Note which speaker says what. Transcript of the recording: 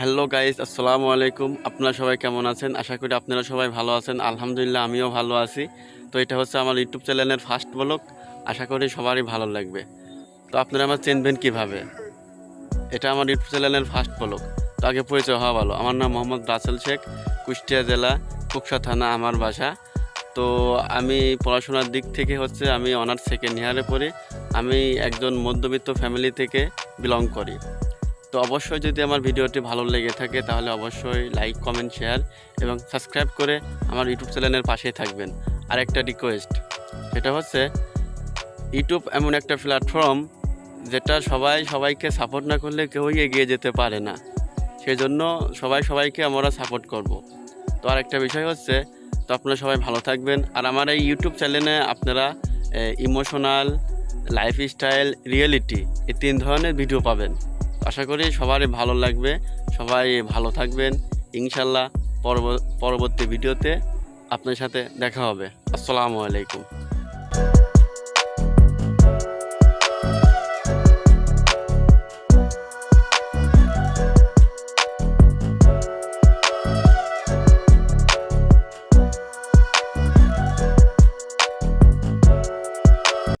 Speaker 1: Hello guys আসসালামু আলাইকুম আপনারা সবাই কেমন আছেন? আশা করি আপনারা সবাই ভালো আছেন। আলহামদুলিল্লাহ, আমিও ভালো আছি। তো এটা হচ্ছে আমার ইউটিউব চ্যানেলের ফার্স্ট ব্লগ। আশা করি সবারই ভালো লাগবে। তো আপনারা আমার চিনবেন কীভাবে? এটা আমার ইউটিউব চ্যানেলের ফার্স্ট ব্লগ। তো আগে পরিচয় হওয়া ভালো। আমার নাম মোহাম্মদ রাসেল শেখ, কুষ্টিয়া জেলা, কুকসা থানা, আমার বাসা। তো আমি পড়াশোনার দিক থেকে হচ্ছে আমি অনার্স সেকেন্ড ইয়ারে পড়ি। আমি একজন মধ্যবিত্ত ফ্যামিলি থেকে বিলং করি। তো অবশ্যই যদি আমার ভিডিওটি ভালো লেগে থাকে, তাহলে অবশ্যই লাইক কমেন্ট শেয়ার এবং সাবস্ক্রাইব করে আমার ইউটিউব চ্যানেলের পাশেই থাকবেন। আর একটা রিকোয়েস্ট সেটা হচ্ছে, ইউটিউব এমন একটা প্ল্যাটফর্ম যেটা সবাই সবাইকে সাপোর্ট না করলে কেউই এগিয়ে যেতে পারে না। সেই জন্য সবাই সবাইকে আমরা সাপোর্ট করব। তো আর একটা বিষয় হচ্ছে, তো আপনারা সবাই ভালো থাকবেন। আর আমার এই ইউটিউব চ্যানেলে আপনারা ইমোশনাল লাইফস্টাইল রিয়েলিটি এই তিন ধরনের ভিডিও পাবেন। আশা করি সবারই ভালো লাগবে। সবাই ভালো থাকবেন। ইনশাল্লাহ পরব- পরবর্তী ভিডিওতে আপনার সাথে দেখা হবে। আসসালামু আলাইকুম।